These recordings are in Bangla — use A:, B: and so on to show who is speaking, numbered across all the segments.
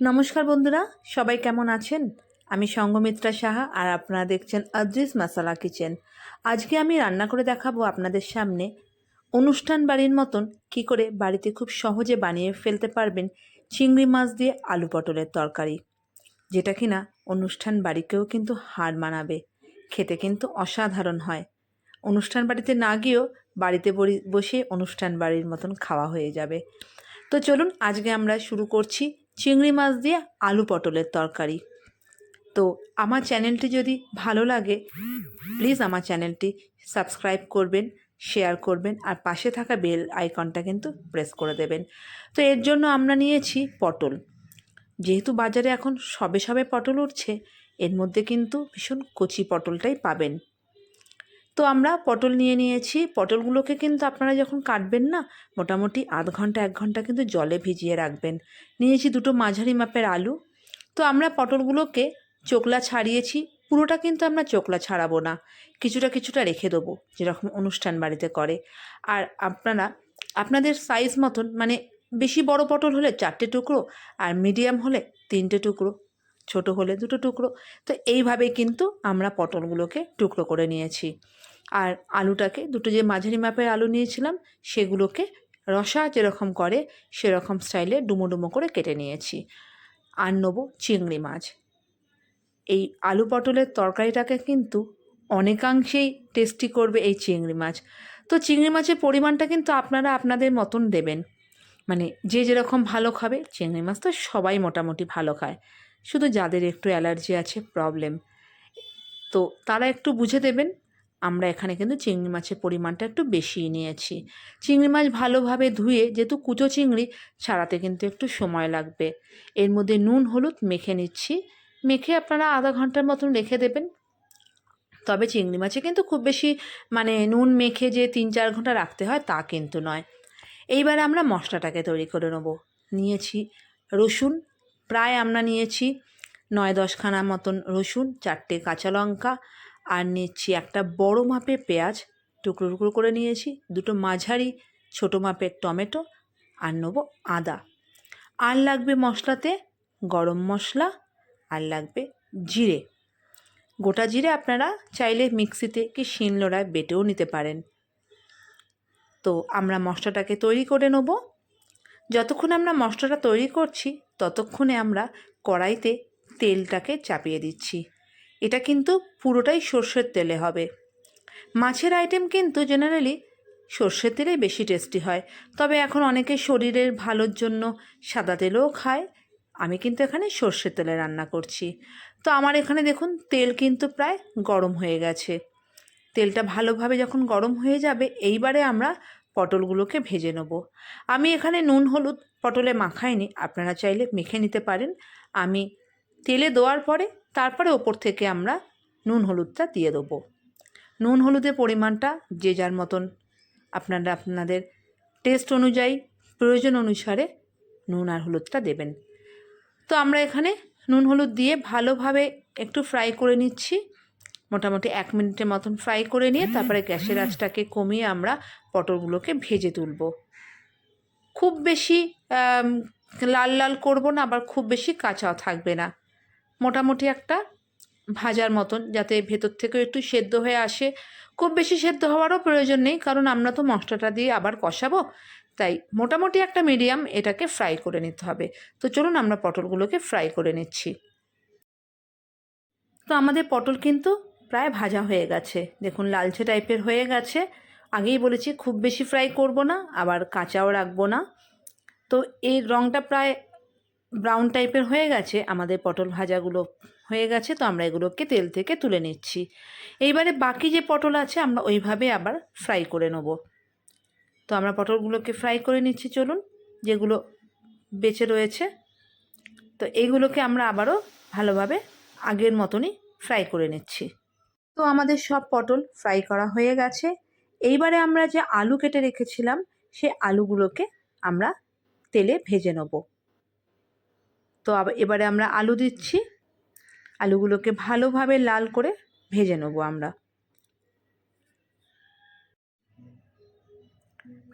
A: নমস্কার বন্ধুরা, সবাই কেমন আছেন? আমি সঙ্গমিত্রা সাহা আর আপনারা দেখছেন আদ্রিস মাসালা কিচেন। আজকে আমি রান্না করে দেখাবো আপনাদের সামনে অনুষ্ঠান বাড়ির মতন কি করে বাড়িতে খুব সহজে বানিয়ে ফেলতে পারবেন চিংড়ি মাছ দিয়ে আলু পটলের তরকারি, যেটা কিনা অনুষ্ঠান বাড়িকেও কিন্তু হার মানাবে, খেতে কিন্তু অসাধারণ হয়। অনুষ্ঠান বাড়িতে না গিয়েও বাড়িতে বসে অনুষ্ঠান বাড়ির মতন খাওয়া হয়ে যাবে। তো চলুন আজকে আমরা শুরু করছি চিংড়ি মাছ দিয়ে আলু পটলের তরকারি। তো আমার চ্যানেলটি যদি ভালো লাগে প্লিজ আমার চ্যানেলটি সাবস্ক্রাইব করবেন শেয়ার করবেন, আর পাশে থাকা বেল আইকনটা কিন্তু প্রেস করে দেবেন। তো এর জন্য আমরা নিয়েছি পটল। যেহেতু বাজারে এখন সবে সবে পটল উঠছে, এর মধ্যে কিন্তু ভীষণ কচি পটলটাই পাবেন। তো আমরা পটল নিয়ে নিয়েছি। পটলগুলোকে কিন্তু আপনারা যখন কাটবেন না, মোটামুটি আধ ঘণ্টা, এক ঘণ্টা কিন্তু জলে ভিজিয়ে রাখবেন। নিয়েছি দুটো মাঝারি মাপের আলু। তো আমরা পটলগুলোকে চোকলা ছাড়িয়েছি। পুরোটা কিন্তু আমরা চোকলা ছাড়াবো না। কিছুটা কিছুটা রেখে দেবো, যেরকম অনুষ্ঠান বাড়িতে করে। আর আপনারা, আপনাদের সাইজ মতন মানে বেশি বড় পটল হলে চারটে টুকরো আর মিডিয়াম হলে তিনটে টুকরো, ছোট হলে দুটো টুকরো। তো এইভাবে কিন্তু আমরা পটলগুলোকে টুকরো করে নিয়েছি। আর আলুটাকে, দুটো যে মাঝারি মাপের আলু নিয়েছিলাম, সেগুলোকে রসা যেরকম করে, সেরকম স্টাইলে ডুমো ডুমো করে কেটে নিয়েছি। আর নেব চিংড়ি মাছ। এই আলু পটলের তরকারিটাকে কিন্তু অনেকাংশেই টেস্টি করবে এই চিংড়ি মাছ। তো চিংড়ি মাছের পরিমাণটা কিন্তু আপনারা আপনাদের মতন দেবেন। মানে যে যেরকম ভালো খাবে, চিংড়ি মাছ তো সবাই মোটামুটি ভালো খায়। শুধু যাদের একটু অ্যালার্জি আছে, প্রবলেম। তো তারা একটু বুঝে দেবেন আমরা এখানে কিন্তু চিংড়ি মাছের পরিমাণটা একটু বেশিই নিয়েছি। চিংড়ি মাছ ভালোভাবে ধুয়ে যেহেতু কুচো চিংড়ি, ছাড়াতে কিন্তু একটু সময় লাগবে। এর মধ্যে নুন, হলুদ মেখে নিচ্ছি। মেখে আপনারা আধা ঘণ্টার মতন রেখে দেবেন। তবে চিংড়ি মাছে কিন্তু খুব বেশি মানে নুন মেখে যে তিন চার ঘণ্টা রাখতে হয় তা কিন্তু নয়। এইবারে আমরা মশলাটাকে তৈরি করে নেব। নিয়েছি রসুন, প্রায় আমরা নিয়েছি নয় দশখানা মতন রসুন, চারটে কাঁচা লঙ্কা আর নিচ্ছি একটা বড় মাপের পেঁয়াজ। টুকরো টুকরো করে নিয়েছি। দুটো মাঝারি, ছোটো মাপের টমেটো আর নেব আদা। আর লাগবে মশলাতে গরম মশলা, আর লাগবে জিরে। গোটা জিরে আপনারা চাইলে মিক্সিতে কি শিলনোড়ায় বেটেও নিতে পারেন। তো আমরা মশলাটাকে তৈরি করে নেব। যতক্ষণ আমরা মশলাটা তৈরি করছি, ততক্ষণে আমরা কড়াইতে তেলটাকে চাপিয়ে দিচ্ছি। এটা কিন্তু পুরোটাই সর্ষের তেলে হবে। মাছের আইটেম কিন্তু জেনারেলি সর্ষের তেলেই বেশি টেস্টি হয়। তবে এখন অনেকে শরীরের ভালোর জন্য সাদা তেলও খায়। আমি কিন্তু এখানে সর্ষের তেলে রান্না করছি। তো আমার এখানে দেখুন, তেল কিন্তু প্রায় গরম হয়ে গেছে। তেলটা ভালোভাবে যখন গরম হয়ে যাবে, এইবারে আমরা পটলগুলোকে ভেজে নেব। আমি এখানে নুন, হলুদ পটলে মাখাইনি, আপনারা চাইলে মেখে নিতে পারেন। আমি তেলে দেওয়ার পরে তারপরে ওপর থেকে আমরা নুন হলুদটা দিয়ে দেবো। নুন হলুদের পরিমাণটা যে যার মতন আপনারা আপনাদের টেস্ট অনুযায়ী, প্রয়োজন অনুসারে নুন আর হলুদটা দেবেন। তো আমরা এখানে নুন হলুদ দিয়ে ভালোভাবে একটু ফ্রাই করে নিচ্ছি। মোটামুটি এক মিনিটের মতন ফ্রাই করে নিয়ে তারপরে গ্যাসের আঁচটাকে কমিয়ে আমরা পটলগুলোকে ভেজে তুলব। খুব বেশি লাল লাল করব না, আবার খুব বেশি কাঁচাও থাকবে না। মোটামুটি একটা ভাজার মতন, যাতে ভেতর থেকেও একটু সেদ্ধ হয়ে আসে। খুব বেশি সেদ্ধ হওয়ারও প্রয়োজন নেই, কারণ আমরা তো মশলাটা দিয়ে আবার কষাবো। তাই মোটামুটি একটা মিডিয়াম এটাকে ফ্রাই করে নিতে হবে। তো চলুন আমরা পটলগুলোকে ফ্রাই করে নিচ্ছি। তো আমাদের পটল কিন্তু প্রায় ভাজা হয়ে গেছে। দেখুন, লালচে টাইপের হয়ে গেছে। আগেই বলেছি, খুব বেশি ফ্রাই করব না, আবার কাঁচাও রাখব না। তো এই রঙটা প্রায় ব্রাউন টাইপের হয়ে গেছে, আমাদের পটল ভাজাগুলো হয়ে গেছে, তো আমরা এগুলোকে তেল থেকে তুলে নিচ্ছি। এইবারে বাকি যে পটল আছে, আমরা ওইভাবে আবার ফ্রাই করে নেব। তো আমরা পটলগুলোকে ফ্রাই করে নিচ্ছি, চলুন, যেগুলো বেঁচে রয়েছে। তো এইগুলোকে আমরা আবারও ভালোভাবে আগের মতনই ফ্রাই করে নিচ্ছি। তো আমাদের সব পটল ফ্রাই করা হয়ে গেছে। এইবারে আমরা যে আলু কেটে রেখেছিলাম, সে আলুগুলোকে আমরা তেলে ভেজে নেব। তো এবারে আমরা আলু দিচ্ছি। আলুগুলোকে ভালোভাবে লাল করে ভেজে নেব আমরা।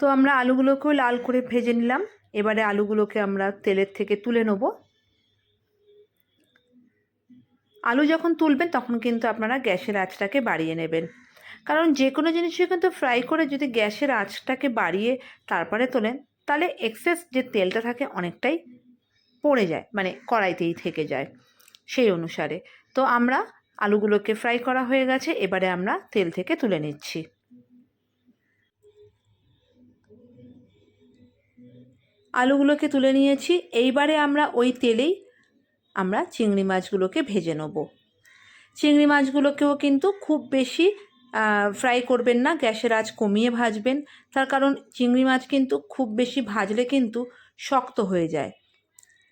A: তো আমরা আলুগুলোকেও লাল করে ভেজে নিলাম। এবারে আলুগুলোকে আমরা তেলের থেকে তুলে নেব। আলু যখন তুলবেন তখন কিন্তু আপনারা গ্যাসের আঁচটাকে বাড়িয়ে নেবেন। কারণ যে কোনো জিনিসই কিন্তু ফ্রাই করে যদি গ্যাসের আঁচটাকে বাড়িয়ে তারপরে তোলেন, তাহলে এক্সেস যে তেলটা থাকে অনেকটাই পড়ে যায় মানে কড়াইতেই থেকে যায় সেই অনুসারে। তো আমরা আলুগুলোকে ফ্রাই করা হয়ে গেছে, এবারে আমরা তেল থেকে তুলে নিচ্ছি। আলুগুলোকে তুলে নিয়েছি, এইবারে আমরা ওই তেলেই আমরা চিংড়ি মাছগুলোকে ভেজে নেব। চিংড়ি মাছগুলোকেও কিন্তু খুব বেশি ফ্রাই করবেন না, গ্যাসের আঁচ কমিয়ে ভাজবেন। তার কারণ চিংড়ি মাছ কিন্তু খুব বেশি ভাজলে কিন্তু শক্ত হয়ে যায়।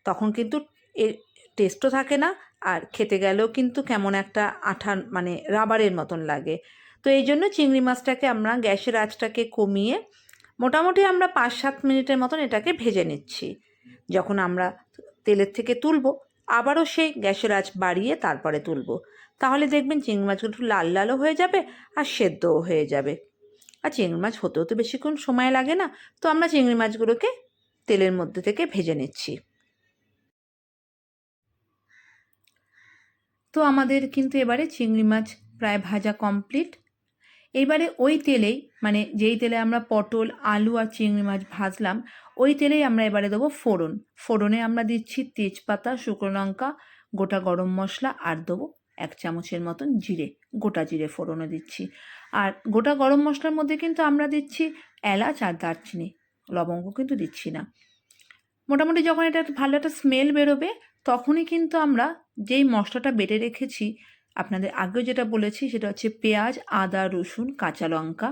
A: তখন কিন্তু এর টেস্টও থাকে না, আর খেতে গেলেও কিন্তু কেমন একটা আঠা মানে রাবারের মতন লাগে। তো এই জন্য চিংড়ি মাছটাকে আমরা গ্যাসের আঁচটাকে কমিয়ে মোটামুটি আমরা পাঁচ সাত মিনিটের মতন এটাকে ভেজে নিচ্ছি। যখন আমরা তেলের থেকে তুলবো, আবারও সেই গ্যাসের আঁচ বাড়িয়ে তারপরে তুলবো। তাহলে দেখবেন চিংড়ি মাছগুলো একটু লাল লালও হয়ে যাবে আর সেদ্ধও হয়ে যাবে। আর চিংড়ি মাছ হতেও তো বেশিক্ষণ সময় লাগে না, তো আমরা চিংড়ি মাছগুলোকে তেলের মধ্যে থেকে ভেজে নিচ্ছি। তো আমাদের কিন্তু এবারে চিংড়ি মাছ প্রায় ভাজা কমপ্লিট এইবারে ওই তেলেই মানে যেই তেলে আমরা পটল, আলু আর চিংড়ি মাছ ভাজলাম, ওই তেলেই আমরা এবারে দেবো ফোড়ন। ফোড়নে আমরা দিচ্ছি তেজপাতা, শুকনো লঙ্কা, গোটা গরম মশলা আর দেবো এক চামচের মতন জিরে, গোটা জিরে ফোড়নে দিচ্ছি। আর গোটা গরম মশলার মধ্যে কিন্তু আমরা দিচ্ছি এলাচ আর দারচিনি, লবঙ্গ কিন্তু দিচ্ছি না। মোটামুটি যখন এটা ভালো একটা স্মেল বেরোবে তখনই কিন্তু আমরা যেই মশলাটা বেটে রেখেছি আপনাদের আগেও যেটা বলেছি সেটা হচ্ছে পেঁয়াজ আদা রসুন কাঁচা লঙ্কা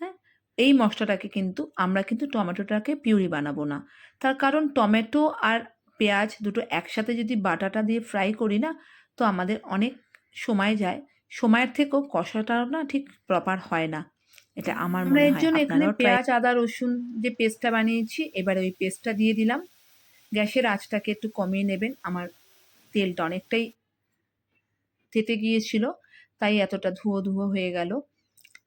A: হ্যাঁ? এই মশলাটাকে কিন্তু আমরা কিন্তু টমেটোটাকে পিউরি বানাবো না। তার কারণ টমেটো আর পেঁয়াজ দুটো একসাথে যদি বাটাটা দিয়ে ফ্রাই করি না তো আমাদের অনেক সময় যায়। সময়ের থেকেও কষাটাও না ঠিক প্রপার হয় না। এটা আমার মনে হয়। এর জন্য এখানে পেঁয়াজ আদা রসুন যে পেস্টটা বানিয়েছি এবারে ওই পেস্টটা দিয়ে দিলাম। গ্যাসের আঁচটাকে একটু কমিয়ে নেবেন। আমার তেলটা অনেকটাই তেতে গিয়েছিল, তাই এতটা ধুয়ো ধুয়ো হয়ে গেল।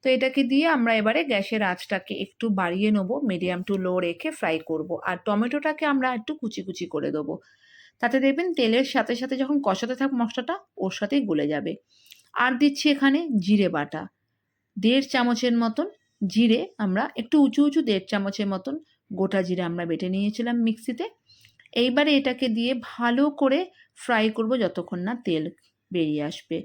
A: তো এটাকে দিয়ে আমরা এবারে গ্যাসের আঁচটাকে একটু বাড়িয়ে নেব মিডিয়াম টু লো রেখে ফ্রাই করব। আর টমেটোটাকে আমরা একটু কুচি কুচি করে দেবো। তাতে দেখবেন তেলের সাথে সাথে যখন কষাতে থাক মশলাটা, ওর সাথেই গলে যাবে। আর দিচ্ছি এখানে জিরে বাটা। দেড় চামচের মতন জিরে আমরা, একটু উঁচু উঁচু দেড় চামচের মতন গোটা জিরে আমরা বেটে নিয়েছিলাম মিক্সিতে। এইবারে এটাকে দিয়ে ভালো করে ফ্রাই করব যতক্ষণ না তেল বেরিয়ে আসবে।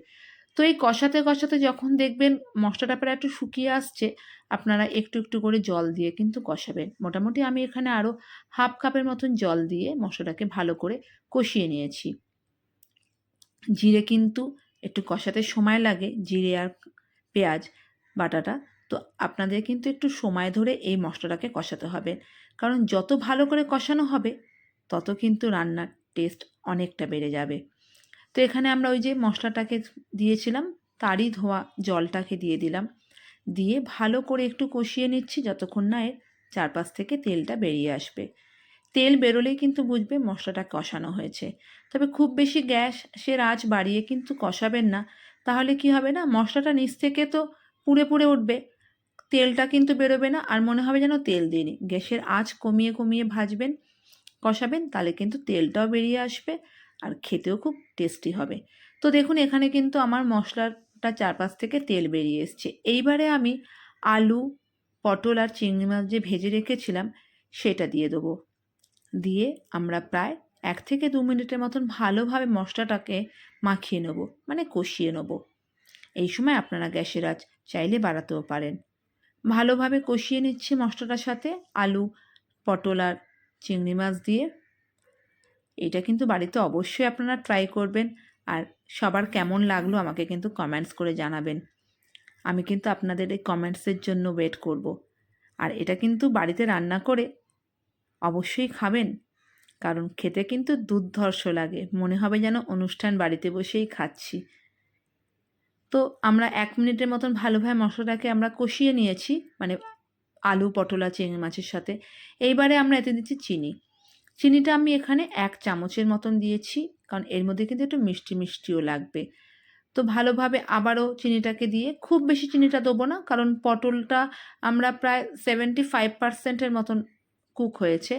A: তো এই কষাতে কষাতে যখন দেখবেন মশলাটা প্রায় একটু শুকিয়ে আসছে, আপনারা একটু একটু করে জল দিয়ে কিন্তু কষাবেন। মোটামুটি আমি এখানে আরও হাফ কাপের মতন জল দিয়ে মশলাটাকে ভালো করে কষিয়ে নিয়েছি। জিরে কিন্তু একটু কষাতে সময় লাগে, জিরে আর পেঁয়াজ, বাটাটা। তো আপনাদের কিন্তু একটু সময় ধরে এই মশলাটাকে কষাতে হবে। কারণ যত ভালো করে কষানো হবে তত কিন্তু রান্নার টেস্ট অনেকটা বেড়ে যাবে। তো এখানে আমরা ওই যে মশলাটাকে দিয়েছিলাম, তারই ধোয়া জলটাকে দিয়ে দিলাম। দিয়ে ভালো করে একটু কষিয়ে নিচ্ছি যতক্ষণ না এর চারপাশ থেকে তেলটা বেরিয়ে আসবে। তেল বেরোলেই কিন্তু বুঝবে মশলাটা কষানো হয়েছে। তবে খুব বেশি গ্যাস সে আঁচ বাড়িয়ে কিন্তু কষাবেন না। তাহলে কি হবে না, মশলাটা নিচ থেকে তো পুড়ে পুড়ে উঠবে, তেলটা কিন্তু বেরোবে না, আর মনে হবে যেন তেল দিইনি। গ্যাসের আঁচ কমিয়ে কমিয়ে ভাজবেন কষাবেন, তাহলে কিন্তু তেলটাও বেরিয়ে আসবে আর খেতেও খুব টেস্টি হবে। তো দেখুন, এখানে কিন্তু আমার মশলাটা চারপাশ থেকে তেল বেরিয়ে এসছে। এইবারে আমি আলু, পটল আর চিংড়ি মাছ যে ভেজে রেখেছিলাম, সেটা দিয়ে দেবো। দিয়ে আমরা প্রায় এক থেকে দু মিনিটের মতন ভালোভাবে মশলাটাকে মাখিয়ে নেব মানে কষিয়ে নেব। এই সময় আপনারা গ্যাসের আঁচ চাইলে বাড়াতেও পারেন। ভালোভাবে কষিয়ে নিচ্ছি মশলাটার সাথে আলু, পটল আর চিংড়ি মাছ দিয়ে। এটা কিন্তু বাড়িতে অবশ্যই আপনারা ট্রাই করবেন। আর সবার কেমন লাগল আমাকে কিন্তু কমেন্টস করে জানাবেন। আমি কিন্তু আপনাদের এই কমেন্টসের জন্য ওয়েট করব। আর এটা কিন্তু বাড়িতে রান্না করে অবশ্যই খাবেন। কারণ খেতে কিন্তু দুর্ধর্ষ লাগে। মনে হবে যেন অনুষ্ঠান বাড়িতে বসেই খাচ্ছি। তো আমরা এক মিনিটের মতন ভালোভাবে মশলাটাকে আমরা কষিয়ে নিয়েছি। মানে আলু, পটল পটলা চিংড়ি মাছের সাথে। এইবারে আমরা এতে দিচ্ছি চিনি। চিনিটা আমি এখানে এক চামচের মতন দিয়েছি, কারণ এর মধ্যে কিন্তু একটু মিষ্টি মিষ্টিও লাগবে। তো ভালোভাবে আবারও চিনিটাকে দিয়ে, খুব বেশি চিনিটা দেবো না, কারণ পটলটা আমরা প্রায় সেভেন্টি ফাইভ পার্সেন্টের মতন কুক হয়েছে।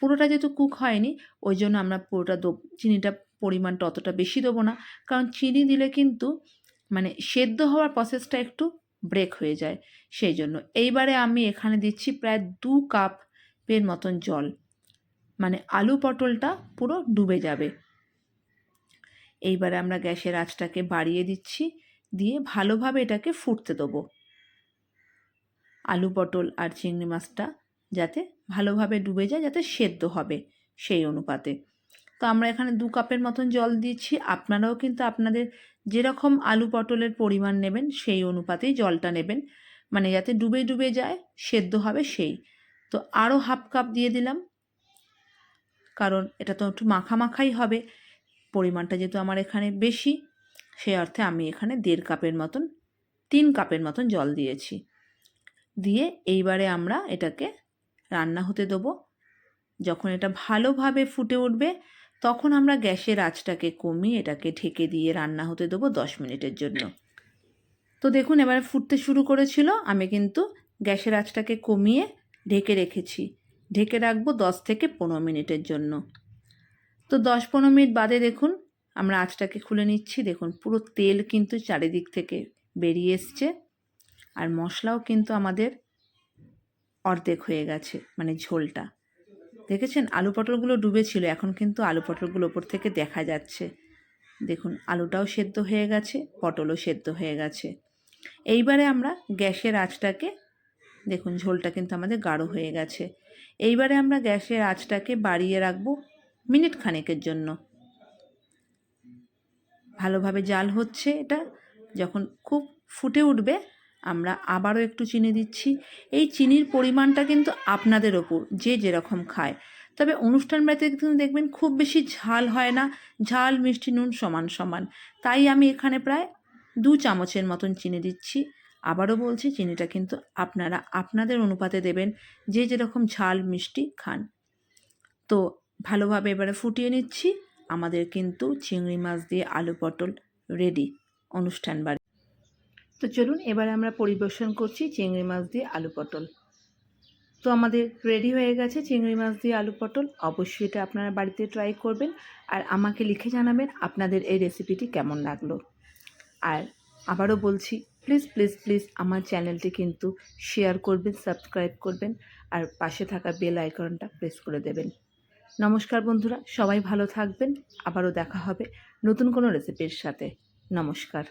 A: পুরোটা যেহেতু কুক হয়নি, ওই জন্য আমরা পুরোটা চিনিটা পরিমাণটা অতটা বেশি দেবো না। কারণ চিনি দিলে কিন্তু মানে সেদ্ধ হওয়ার প্রসেসটা একটু ব্রেক হয়ে যায়। সেই জন্য এইবারে আমি এখানে দিচ্ছি প্রায় দু কাপের মতন জল। মানে আলু পটলটা পুরো ডুবে যাবে। এইবারে আমরা গ্যাসের আঁচটাকে বাড়িয়ে দিচ্ছি, দিয়ে ভালোভাবে এটাকে ফুটতে দেবো। আলু পটল আর চিংড়ি মাছটা যাতে ভালোভাবে ডুবে যায়, যাতে সেদ্ধ হবে সেই অনুপাতে। তো আমরা এখানে দু কাপের মতন জল দিচ্ছি। আপনারাও কিন্তু আপনাদের যেরকম আলু পটলের পরিমাণ নেবেন, সেই অনুপাতেই জলটা নেবেন। মানে যাতে ডুবে ডুবে যায়, সেদ্ধ হবে সেই। তো আরও হাফ কাপ দিয়ে দিলাম। কারণ এটা তো একটু মাখা মাখাই হবে। পরিমাণটা যেহেতু আমার এখানে বেশি সেই অর্থে আমি এখানে দেড় কাপের মতন, তিন কাপের মতন জল দিয়েছি। দিয়ে এইবারে আমরা এটাকে রান্না হতে দেবো। যখন এটা ভালোভাবে ফুটে উঠবে তখন আমরা গ্যাসের আঁচটাকে কমিয়ে এটাকে ঢেকে দিয়ে রান্না হতে দেবো দশ মিনিটের জন্য। তো দেখুন, এবারে ফুটতে শুরু করেছিল। আমি কিন্তু গ্যাসের আঁচটাকে কমিয়ে ঢেকে রেখেছি। ঢেকে রাখব দশ থেকে পনেরো মিনিটের জন্য। তো দশ পনেরো মিনিট বাদে দেখুন, আমরা আঁচটাকে খুলে নিচ্ছি। দেখুন, পুরো তেল কিন্তু চারিদিক থেকে বেরিয়ে এসছে। আর মশলাও কিন্তু আমাদের অর্ধেক হয়ে গেছে মানে ঝোলটা। দেখেছেন আলু পটলগুলো ডুবেছিল, এখন কিন্তু আলু পটলগুলো ওপর থেকে দেখা যাচ্ছে। দেখুন, আলুটাও সেদ্ধ হয়ে গেছে, পটলও সেদ্ধ হয়ে গেছে। এইবারে আমরা গ্যাসের আঁচটাকে, দেখুন, ঝোলটা কিন্তু আমাদের গাঢ় হয়ে গেছে। এইবারে আমরা গ্যাসের আঁচটাকে বাড়িয়ে রাখব মিনিট খানেকের জন্য। ভালোভাবে জাল হচ্ছে এটা, যখন খুব ফুটে উঠবে আমরা আবারও একটু চিনি দিচ্ছি। এই চিনির পরিমাণটা কিন্তু আপনাদের ওপর, যে যেরকম খায়। তবে অনুষ্ঠান বাড়িতে কিন্তু দেখবেন খুব বেশি ঝাল হয় না, ঝাল, মিষ্টি, নুন সমান সমান। তাই আমি এখানে প্রায় দু চামচের মতন চিনি দিচ্ছি। আবারও বলছি, চিনিটা কিন্তু আপনারা আপনাদের অনুপাতে দেবেন, যে যেরকম ঝাল, মিষ্টি খান। তো ভালোভাবে এবারে ফুটিয়ে নিচ্ছি। আমাদের কিন্তু চিংড়ি মাছ দিয়ে আলু পটল রেডি অনুষ্ঠান বাড়ি তো চলুন এবারে আমরা পরিবেশন করছি চিংড়ি মাছ দিয়ে আলু পটল। তো আমাদের রেডি হয়ে গেছে চিংড়ি মাছ দিয়ে আলু পটল। অবশ্যই এটা আপনারা বাড়িতে ট্রাই করবেন আর আমাকে লিখে জানাবেন আপনাদের এই রেসিপিটি কেমন লাগল। আর আবারও বলছি প্লিজ প্লিজ প্লিজ আমার চ্যানেলটি কিন্তু শেয়ার করবেন সাবস্ক্রাইব করবেন আর পাশে থাকা বেল আইকনটা প্রেস করে দেবেন। নমস্কার বন্ধুরা, সবাই ভালো থাকবেন। আবারও দেখা হবে নতুন কোনো রেসিপির সাথে। নমস্কার।